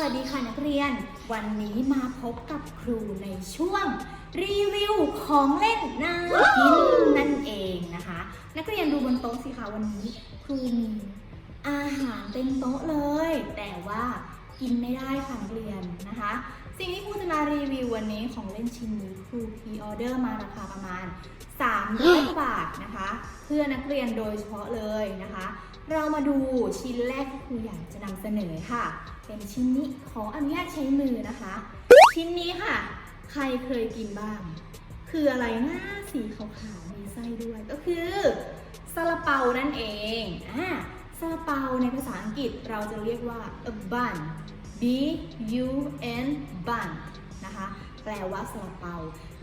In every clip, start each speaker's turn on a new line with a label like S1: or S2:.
S1: วัสดีค่ะนักเรียน วันนี้มาพบกับครูในช่วง รีวิวของเล่นน่ากินนั่นเองนะคะ นักเรียนดูบนโต๊ะสิคะวันนี้ครูมีอาหารเต็มโต๊ะเลย แต่ กินไม่ได้ค่ะนักเรียนนะคะ สิ่งที่ครูจะมารีวิววันนี้ของเล่นชิ้นนี้ครูพีออเดอร์มาราคาประมาณ300บาทนะคะ เพื่อนักเรียนโดยเฉพาะเลยนะคะ เรามาดูชิ้นแรกที่ครูอยากจะนำเสนอค่ะ เป็นชิ้นนี้ขออนุญาตใช้มือนะคะ ชิ้นนี้ค่ะ ใครเคยกินบ้าง คืออะไรหนะสีขาวๆมีไส้ด้วยก็คือซาลาเปานั่นเองอ่าซาลาเปาในภาษาอังกฤษเราจะเรียกว่า a bun b u n bun นะคะแปลว่าซาลาเปา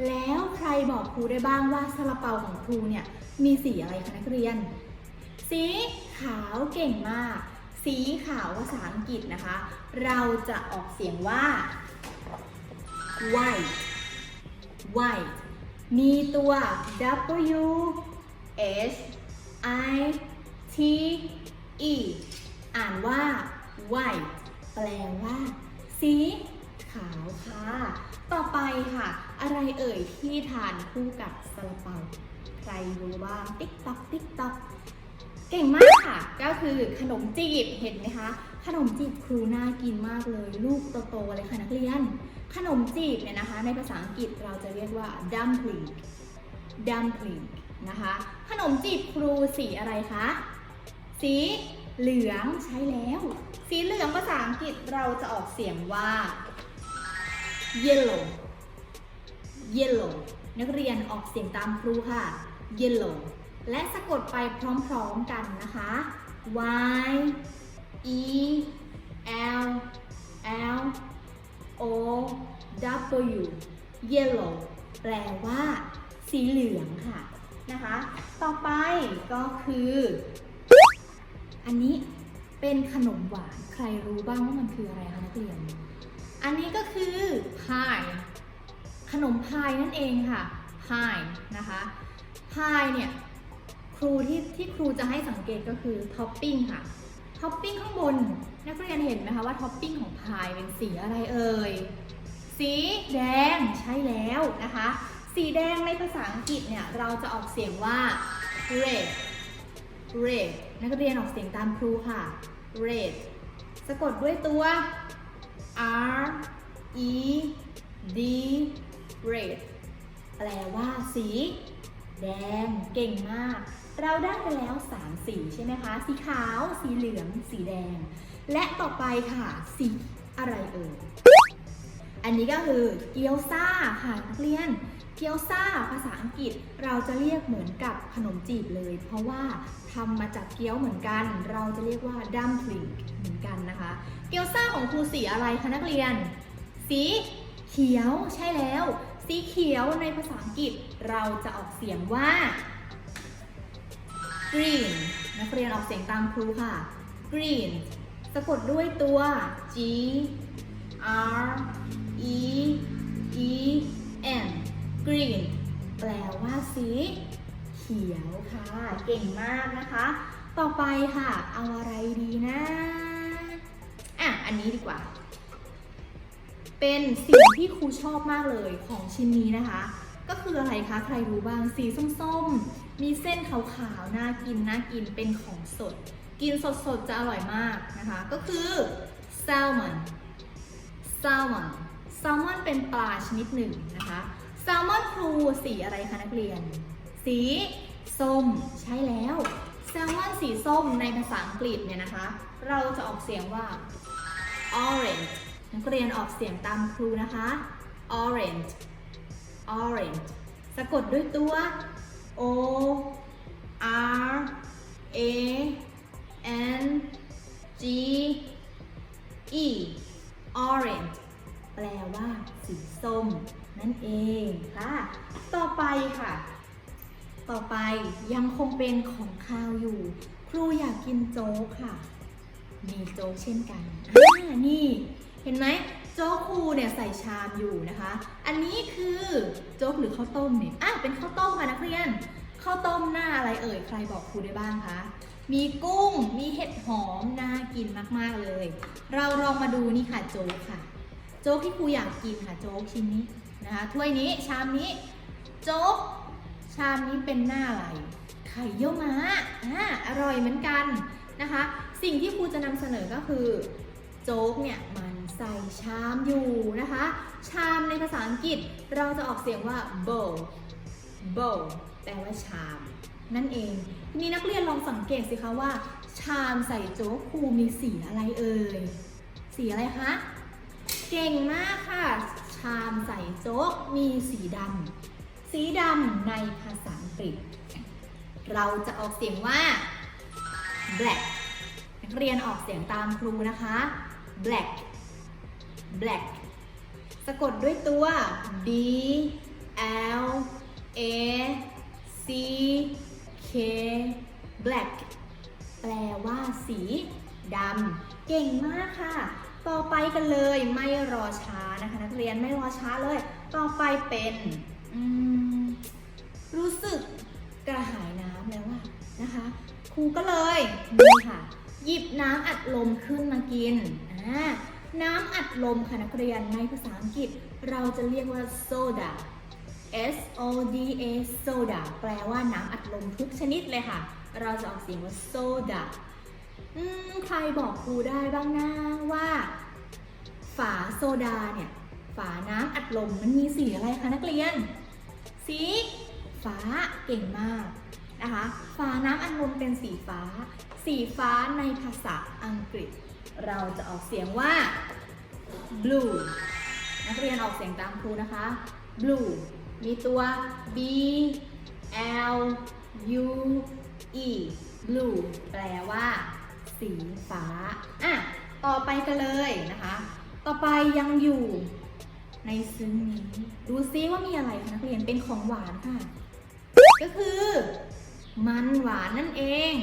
S1: แล้วใครบอกครูได้บ้างว่าซาลาเปาของครูเนี่ยมีสีอะไรคะนักเรียน สีขาวเก่งมาก สีขาวภาษาอังกฤษนะคะ เราจะออกเสียงว่า white white มีตัว W H I T E อ่านว่า white แปลว่า สีขาวค่ะ ต่อไปค่ะ อะไรเอ่ยที่ทานคู่กับซาลาเปา ใครรู้บ้างติ๊กต๊อกติ๊กต๊อกเก่งมากค่ะ ก็คือขนมจีบเห็นไหมคะ ขนมจีบครูน่ากินมากเลย ลูกโตๆเลยค่ะนักเรียน ขนมจีบเนี่ยนะคะ ในภาษาอังกฤษเราจะเรียกว่า dumpling dumpling นะคะ ขนมจีบครูสีอะไรคะ สี เหลืองใช่แล้ว สีเหลืองภาษาอังกฤษเราจะออกเสียงว่า yellow yellow นักเรียนออกเสียงตามครูค่ะ yellow และสะกดไปพร้อมๆกันนะคะ y e l l o w yellow แปลว่า สีเหลืองค่ะนะคะ ต่อไปก็คือ อันนี้เป็นขนมหวาน ใครรู้บ้างว่ามันคืออะไรคะนักเรียน อันนี้ก็คือพาย ขนมพายนั่นเองค่ะพายนะคะพายเนี่ยครูที่ที่ครูจะให้สังเกตก็คือท็อปปิ้งค่ะท็อปปิ้งข้างบนนักเรียนเห็นไหมคะว่าท็อปปิ้งของพายเป็นสีอะไรเอ่ยสีแดงใช่แล้วนะคะ สีแดงในภาษาอังกฤษเนี่ยเราจะออกเสียงว่า red red นักเรียนออกเสียงตามครูค่ะ red สะกดด้วยตัว R E D red แปลว่าสี แดง เก่งมาก เราได้ไปแล้ว 3 สีใช่ไหมคะ สีขาว สีเหลือง สีแดง และต่อไปค่ะ สีอะไรเอ่ย อันนี้ก็คือเกี๊ยวซ่าค่ะนักเรียน เกี๊ยวซ่าภาษาอังกฤษเราจะเรียกเหมือนกับขนมจีบเลย เพราะว่าทำมาจากเกี๊ยวเหมือนกัน เราจะเรียกว่าดัมพลิงเหมือนกันนะคะ เกี๊ยวซ่าของครูสีอะไรคะนักเรียน สีเขียวใช่แล้ว สีเขียวในภาษาอังกฤษเราจะออกเสียงว่า green นักเรียนออกเสียงตามครูค่ะ green สะกดด้วยตัว G R E E N green แปลว่าสีเขียวค่ะ เก่งมากนะคะ ต่อไปค่ะ เอาอะไรดีนะ อะ อันนี้ดีกว่า เป็นสิ่งที่ครูชอบมากเลยของชิ้นนี้นะคะ ก็คืออะไรคะ ใครรู้บ้าง สีส้มๆ มีเส้นขาวๆ น่ากิน น่ากิน เป็นของสด กินสดๆ จะอร่อยมากนะคะ ก็คือแซลมอนแซลมัน salmon salmon salmon เป็นปลาชนิดหนึ่งนะคะ salmon ครูสีอะไรคะนักเรียน สีส้มใช่แล้ว salmon สีส้มในภาษาอังกฤษเนี่ยนะคะ เราจะออกเสียงว่า orange นักเรียนออกเสียงตามครูนะคะ orange orange สะกดด้วยตัว o r a ส้มนั่นเองค่ะ ต่อไปค่ะ ต่อไปยังคงเป็นของข้าวอยู่ ครูอยากกินโจ๊กค่ะ มีโจ๊กเช่นกันอ่านี่เห็นไหมโจ๊กครูเนี่ยใส่ชามอยู่นะคะ อันนี้คือโจ๊กหรือข้าวต้มเนี่ยอะเป็นข้าวต้มค่ะนักเรียนข้าวต้มหน้าอะไรเอ่ยใครบอกครูได้บ้างคะมีกุ้งมีเห็ดหอมน่ากินมากๆเลย เราลองมาดูนี่ค่ะโจ๊กค่ะ โจ๊กที่ครูอยากกินค่ะโจ๊กชิ้นนี้นะคะถ้วยนี้ชามนี้ โจ๊กชามนี้เป็นหน้าอะไรไข่เยี่ยวม้าอ่าอร่อยเหมือนกันนะคะ สิ่งที่ครูจะนำเสนอก็คือ โจ๊กเนี่ยมันใส่ชามอยู่นะคะ ชามในภาษาอังกฤษเราจะออกเสียงว่า bowl bowl แปลว่าชาม นั่นเอง ทีนี้นักเรียนลองสังเกตสิคะว่า ชามใส่โจ๊กครูมีสีอะไรเอ่ย สีอะไรคะ เก่งมากค่ะ ชามใส่โจ๊กมีสีดำ สีดำในภาษาอังกฤษ เราจะออกเสียงว่า black นักเรียนออกเสียงตามครูนะคะ black black สะกดด้วยตัว b l a c k black แปลว่าสีดำ เก่งมากค่ะ ต่อไปกันเลยไม่รอช้านะคะ นักเรียนไม่รอช้าเลย ต่อไปเป็นรู้สึกกระหายน้ำแล้วอะนะคะ ครูก็เลยนี่ค่ะ หยิบน้ำอัดลมขึ้นมากินอ่าน้ำอัดลมค่ะนักเรียนในภาษาอังกฤษ เราจะเรียกว่าโซดา S O D A โซดาแปลว่าน้ำอัดลมทุกชนิดเลยค่ะ เราจะออกเสียงว่าโซดา อืมใครบอกครูได้บ้างนะว่า ฝาโซดาเนี่ย ฝาน้ำอัดลมมันมีสีอะไรคะนักเรียน สีฟ้าเก่งมากนะคะ ฝาน้ำอัดลมเป็นสีฟ้า สีฟ้าในภาษาอังกฤษ เราจะออกเสียงว่า blue นักเรียนออกเสียงตามครูนะคะ blue มีตัว b l u e blue แปลว่า สีฟ้า อะ ต่อไปกันเลยนะคะ ต่อไปยังอยู่ในซึ้งนี้ ดูซิว่ามีอะไรคะนักเรียน เป็นของหวานค่ะ ก็คือมันหวานนั่นเอง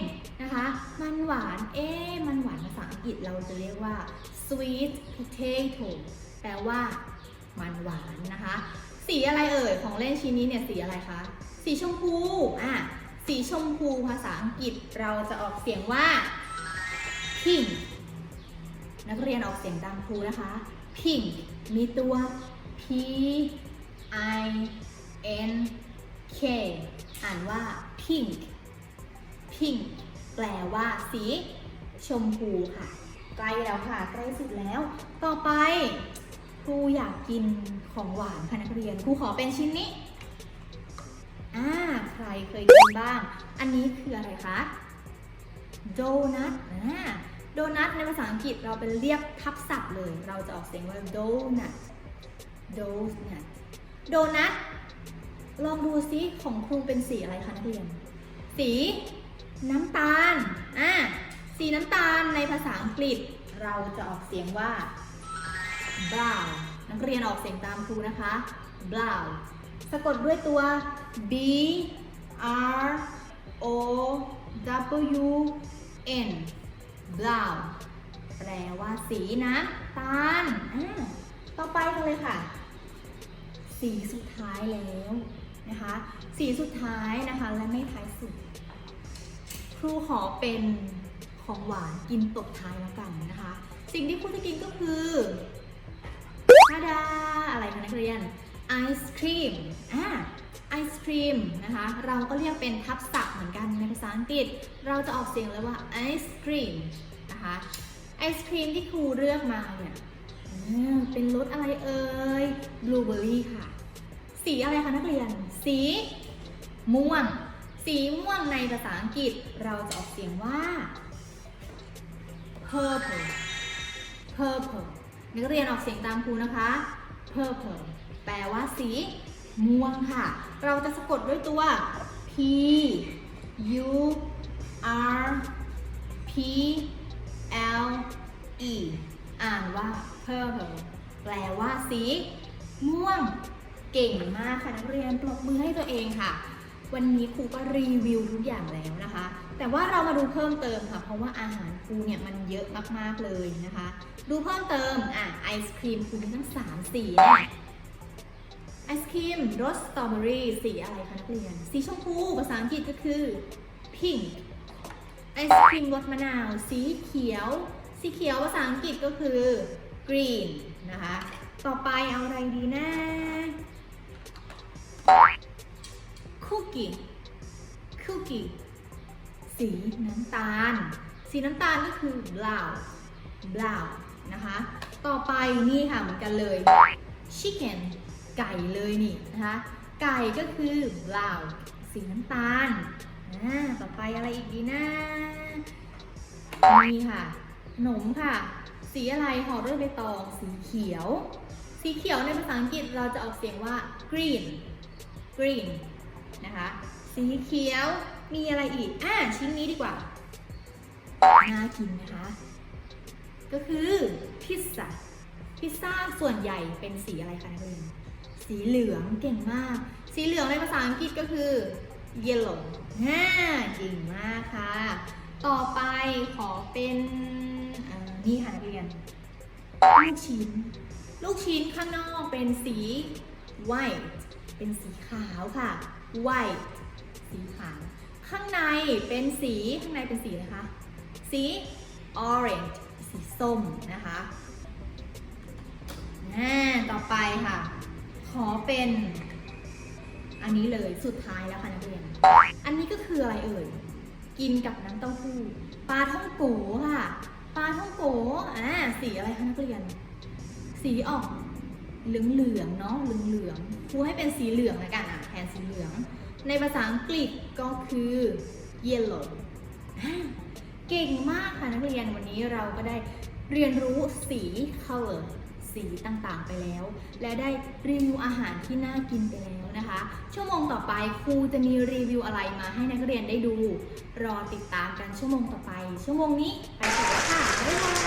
S1: นะคะ มันหวาน เอ๊มันหวานภาษาอังกฤษเราจะเรียกว่า sweet potato แปลว่ามันหวานนะคะ สีอะไรเอ่ย ของเล่นชิ้นนี้เนี่ยสีอะไรคะ สีชมพู อะ สีชมพูภาษาอังกฤษเราจะออกเสียงว่า pink นักเรียนออกเสียงตามครูนะคะ pink มีตัว p i n k อ่านว่า pink pink แปลว่าสีชมพูค่ะ ใกล้แล้วค่ะ ใกล้สุดแล้ว ต่อไปครูอยากกินของหวานค่ะนักเรียนครูขอเป็นชิ้นนี้อ่าใครเคยกินบ้าง อันนี้คืออะไรคะ โดนัทอ่า โดนัทในภาษาอังกฤษเราเป็นเรียกทับศัพท์เลย เราจะออกเสียงว่าโดนัทโดนัทโดนัทลองดูซิของครูเป็นสีอะไรคะนักเรียน สีน้ำตาล อ่าสีน้ำตาลในภาษาอังกฤษ เราจะออกเสียงว่า brown นักเรียนออกเสียงตามครูนะคะ brown สะกดด้วยตัว b r o w n brown แปลว่าสีน้ำตาลอ่าต่อไปกันเลยค่ะ สีสุดท้ายแล้วนะคะ สีสุดท้ายนะคะและไม่ท้ายสุด ครูขอเป็นของหวานกินตบท้ายแล้วกันนะคะ สิ่งที่ครูจะกินก็คือทาดาอะไรคะนักเรียน ไอศครีมอ่าไอศครีมนะคะ เราก็เรียกเป็นทับศัพท์เหมือนกันในภาษาอังกฤษ เราจะออกเสียงเลยว่าไอศครีมนะคะไอศครีมที่ครูเลือกมาเนี่ยเป็นรสอะไรเอ่ยบลูเบอร์รี่ค่ะ สีอะไรคะนักเรียน สีม่วง สีม่วงในภาษาอังกฤษ เราจะออกเสียงว่า purple purple นักเรียนออกเสียงตามครูนะคะ purple แปลว่าสีม่วงค่ะ เราจะสะกดด้วยตัว p u r p l e อ่านว่า purple แปลว่าสีม่วง เก่งมากค่ะนักเรียนปรบมือให้ตัวเองค่ะ วันนี้ครูก็รีวิวทุกอย่างแล้วนะคะ แต่ว่าเรามาดูเพิ่มเติมค่ะ เพราะว่าอาหารครูเนี่ยมันเยอะมากๆเลยนะคะ ดูเพิ่มเติมอะไอศครีมครูมีทั้ง3สีนะ ไอศครีมรสสตรอเบอรี่สีอะไรคะนักเรียน สีชมพูภาษาอังกฤษก็คือ pink ไอศครีมรสมะนาว สีเขียว สีเขียวภาษาอังกฤษก็คือ green นะคะ ต่อไปเอาอะไรดีนะ cookie cookie สีน้ำตาล สีน้ำตาลก็คือ brown brown นะคะ ต่อไปนี่ค่ะเหมือนกันเลย chicken ไก่เลยนี่นะคะไก่ก็คือ brown สีน้ำตาลต่อไปอะไรอีกดีนะนี่ค่ะขนมค่ะ สีอะไรห่อด้วยใบตองสีเขียว สีเขียวในภาษาอังกฤษเราจะออกเสียงว่า green green นะคะสีเขียวมีอะไรอีกอ่าชิ้นนี้ดีกว่า น่ากินนะคะ ก็คือพิซซ่าพิซซ่าส่วนใหญ่เป็นสีอะไรคะนักเรียน สีเหลืองเก่งมาก สีเหลืองในภาษาอังกฤษก็คือ yellow ฮ่าเก่งมากค่ะ ต่อไปขอเป็นนี่ค่ะนักเรียน ลูกชิ้น ลูกชิ้นข้างนอกเป็นสี white เป็นสีขาวค่ะ white สีขาว ข้างในเป็นสีข้างในเป็นสีอะคะ สี orange สีส้มนะคะอ่ต่อไปค่ะ ขอเป็น อันนี้เลยสุดท้ายแล้วค่ะนักเรียน อันนี้ก็คืออะไรเอ่ย กินกับน้ำเต้าหู้ปลาท่องโกค่ะ ปลาท่องโกอ่าสีอะไรคะนักเรียน สีออกเหลืองเหลืองๆเนาะเหลืองเหลืองๆครูให้เป็นสีเหลืองแล้วกันอะแทนสีเหลือง ในภาษาอังกฤษก็คือ yellow อ่เก่งมากค่ะนักเรียนวันนี้เราก็ได้เรียนรู้สี color สีต่างๆ ไปแล้ว และได้รีวิวอาหารที่น่ากินไปแล้วนะคะ ชั่วโมงต่อไปครูจะมีรีวิวอะไรมาให้นักเรียนได้ดู รอติดตามกันชั่วโมงต่อไป ชั่วโมงนี้ไปก่อนแล้วค่ะ